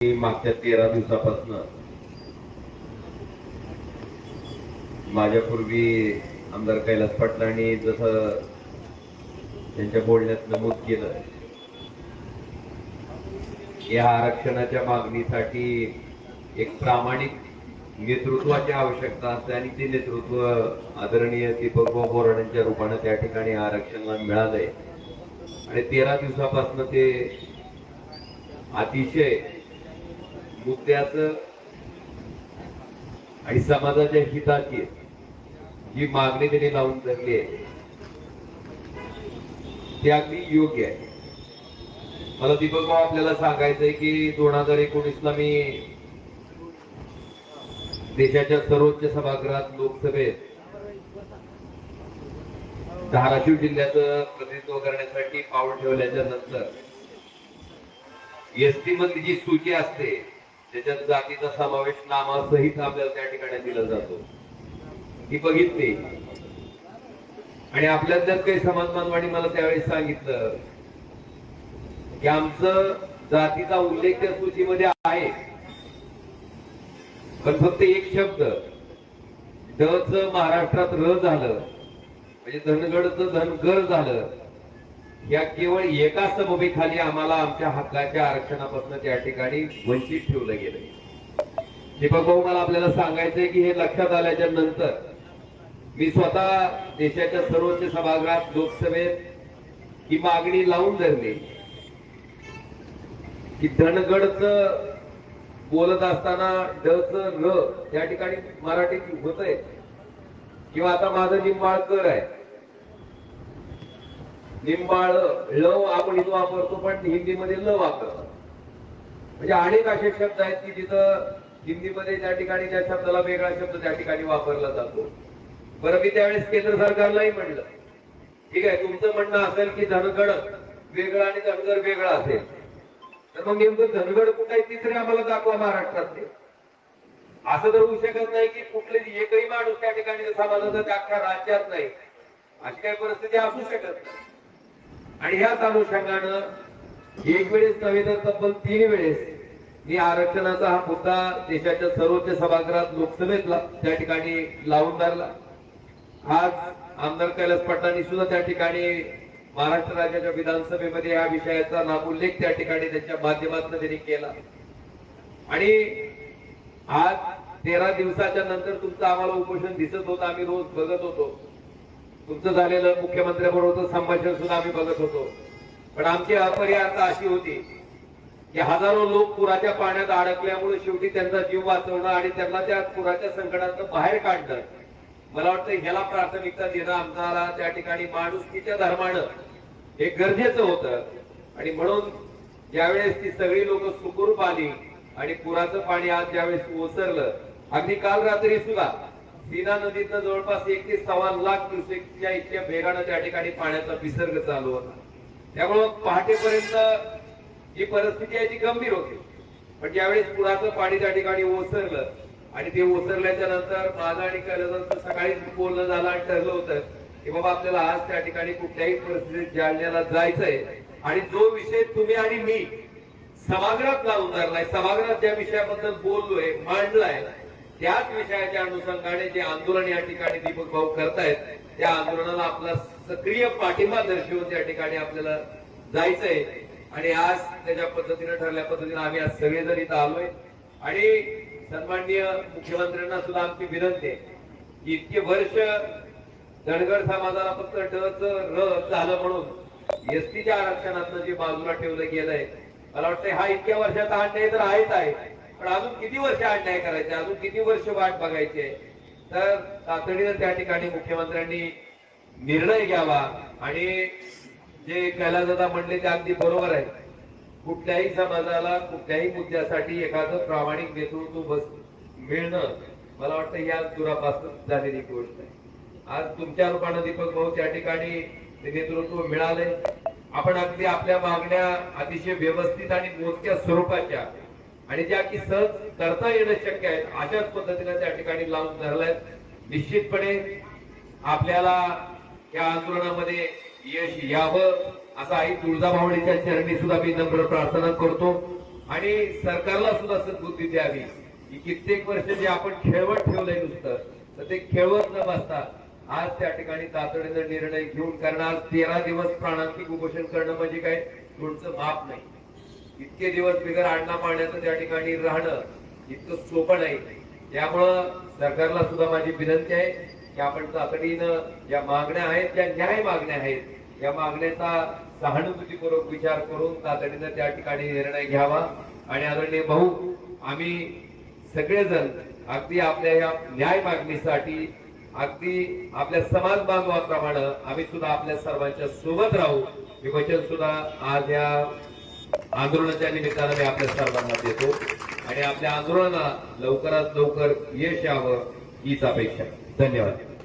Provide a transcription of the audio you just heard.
मागच्या तेरा दिवसापासून माझ्यापूर्वी आमदार कैलास पाटलांनी जसं त्यांच्या बोलण्यात नमूद केलं या आरक्षणाच्या मागणीसाठी एक प्रामाणिक नेतृत्वाची आवश्यकता असते आणि ते नेतृत्व आदरणीय दीपक भाऊ बोराडांच्या रूपानं त्या ठिकाणी आरक्षणाला मिळालंय. आणि तेरा दिवसापासून ते अतिशय मुद्द्याचं आणि समाजाच्या हिताची जी मागणी त्यांनी लावून धरली आहे ते अगदी योग्य आहे. मला दीपक भाऊ आपल्याला सांगायचंय की दोन हजार एकोणीस ला मी देशाच्या सर्वोच्च सभागृहात लोकसभेत धाराशिव जिल्ह्याचं प्रतिनिधित्व करण्यासाठी पाऊल ठेवल्याच्या नंतर एसटी मधली जी सूची असते त्याच्यात जातीचा समावेश नामासहित आपल्याला त्या ठिकाणी दिला जातो. ही बघितली. आणि आपल्यातल्याच काही समाज बांधवांनी मला त्यावेळेस सांगितलं की आमचं जातीचा उल्लेख त्या सूचीमध्ये आहे. पण फक्त एक शब्द ड च महाराष्ट्रात र झालं. म्हणजे धनगडचं धनगर झालं. या केवळ एका सबबीखाली आम्हाला आमच्या हक्काच्या आरक्षणापासून त्या ठिकाणी वंचित ठेवलं गेलं दीपक भाऊ मला आपल्याला सांगायचंय की हे लक्षात आल्याच्यानंतर मी स्वतः देशाच्या सर्वोच्च सभागृहात लोकसभेत ही मागणी लावून धरली की धनगडच बोलत असताना डच र या ठिकाणी मराठीत होत आहे किंवा आता माझं निंबाळकर आहे. निंबाळ ल आपण इथं वापरतो पण हिंदीमध्ये ल वापरतो. म्हणजे अनेक असे शब्द आहेत की जिथं हिंदीमध्ये त्या ठिकाणी त्या शब्दाला वेगळा शब्द त्या ठिकाणी वापरला जातो. बरं मी त्यावेळेस केंद्र सरकारलाही म्हणलं. ठीक आहे तुमचं म्हणणं असेल की धनगड वेगळं आणि धनगर वेगळा असेल. तर मग नेमकं धनगड कुठं आहे तिसरे आम्हाला दाखवा महाराष्ट्रातले असं तर होऊ शकत नाही की कुठले एकही माणूस त्या ठिकाणी समाजाचा त्या अख्ख्या राज्यात नाही अशी काही परिस्थिती असू शकत नाही. आणि ह्याच अनुषंगानं एक वेळेस नव्हे तर तब्बल तीन वेळेस मी आरक्षणाचा हा मुद्दा देशाच्या सर्वोच्च सभागृहात लोकसभेत त्या ठिकाणी लावून धरला. आज आमदार कैलास पाटलांनी सुद्धा त्या ठिकाणी महाराष्ट्र राज्याच्या विधानसभेमध्ये या विषयाचा नामोल्लेख त्या ठिकाणी त्यांच्या माध्यमातून त्यांनी केला. आणि आज तेरा दिवसाच्या नंतर तुमचं आम्हाला उपोषण दिसत होतं आम्ही रोज बघत होतो. तुमचं झालेलं मुख्यमंत्र्याबरोबर संभाषण सुद्धा आम्ही बघत होतो. पण आमची अपरिहार्थ अशी होती की हजारो लोक पुराच्या पाण्यात अडकल्यामुळे शेवटी त्यांचा जीव वाचवणं आणि त्यांना त्या पुराच्या संकटातून बाहेर काढणं मला वाटतं ह्याला प्राथमिकता देणं आमदारा त्या ठिकाणी माणुसकीच्या धर्मानं हे गरजेचं होतं. आणि म्हणून ज्यावेळेस ती सगळी लोक सुखरूप आली आणि पुराचं पाणी आज ज्यावेळेस ओसरलं अगदी काल रात्री सुद्धा सीना नदीतनं जवळपास एक ते सव्वा लाख क्युसेकच्या इतक्या वेगानं त्या ठिकाणी पाण्याचा विसर्ग चालू होता. त्यामुळं पहाटेपर्यंत जी परिस्थिती आहे ती गंभीर होती. पण ज्यावेळेस पुराचं पाणी त्या ठिकाणी ओसरलं आणि ते ओसरल्याच्या नंतर माझं आणि कैलासांचं सकाळीच बोलणं झालं आणि ठरलं होतं की बाबा आपल्याला आज त्या ठिकाणी कुठल्याही परिस्थितीत जालन्याला जायचंय. आणि जो विषय तुम्ही आणि मी सभागृहात लावून धरलाय सभागृहात ज्या विषयाबद्दल बोललोय मांडलाय त्याच विषयाच्या अनुषंगाने जे आंदोलन या ठिकाणी दीपक भाऊ करतायत त्या आंदोलनाला आपला सक्रिय पाठिंबा दर्शवून त्या ठिकाणी आपल्याला जायचंय. आणि आज त्याच्या पद्धतीने ठरल्या पद्धतीने आम्ही आज सगळेजण इथं आलोय. आणि सन्माननीय मुख्यमंत्र्यांना सुद्धा आमची विनंती आहे की इतके वर्ष धनगर समाजाला फक्त ड र झालं म्हणून एसटीच्या आरक्षणातलं जे बाजूला ठेवलं गेलंय मला वाटतं हा इतक्या वर्षाचा अन्याय तर आहेच आहे. पण अजून किती वर्ष अन्याय करायचे? अजून किती वर्ष वाट बघायची आहे? तर तातडीनं त्या ठिकाणी मुख्यमंत्र्यांनी निर्णय घ्यावा आणि जे कैलासदादा म्हणले ते अगदी बरोबर आहे कुठल्याही समाजाला कुठल्याही मुद्द्यासाठी एखादं प्रामाणिक नेतृत्व बस मिळणं मला वाटतं या दुरापासून झालेली गोष्ट आहे. आज तुमच्या रूपानं दीपक भाऊ त्या ठिकाणी ते नेतृत्व मिळाले आपण अगदी आपल्या मागण्या अतिशय व्यवस्थित आणि मोजक्या स्वरूपाच्या आणि ज्या की सहज करता येणं शक्य आहे अशाच पद्धतीने त्या ठिकाणी लावून धरलायत निश्चितपणे आपल्याला या आंदोलनामध्ये यश यावं असं आई तुळजाभवानीच्या चरणी सुद्धा मी नम्र प्रार्थना करतो. आणि सरकारला सुद्धा सद्बुद्धी द्यावी. की कित्येक वर्ष जे आपण खेळवत ठेवलंय नुसतं तर ते खेळवत न बसता आज त्या ठिकाणी तातडीनं निर्णय घेऊन कारण आज तेरा दिवस प्राणांतिक उपोषण करणं म्हणजे काय? तुमचं माप नाही. इतके दिवस बिगर अण्णा पाण्याचं त्या ठिकाणी राहणं इतकं सोपं नाही. त्यामुळं सरकारला सुद्धा माझी विनंती आहे की आपण तातडीनं ज्या मागण्या आहेत ज्या न्याय मागण्या आहेत या मागण्याचा सहानुभूतीपूर्वक विचार करून तातडीनं त्या ठिकाणी निर्णय घ्यावा. आणि आदरणीय भाऊ आम्ही सगळेजण अगदी आपल्या या न्याय मागणीसाठी अगदी आपल्या समाज बांधवाप्रमाणे आम्ही सुद्धा आपल्या सर्वांच्या सोबत राहू. हे वचन सुद्धा आज या आंदोलनाच्या निमित्तानं मी आपल्या सर्वांना देतो. आणि आपल्या आंदोलनाला लवकरात लवकर यश यावं हीच अपेक्षा धन्यवाद.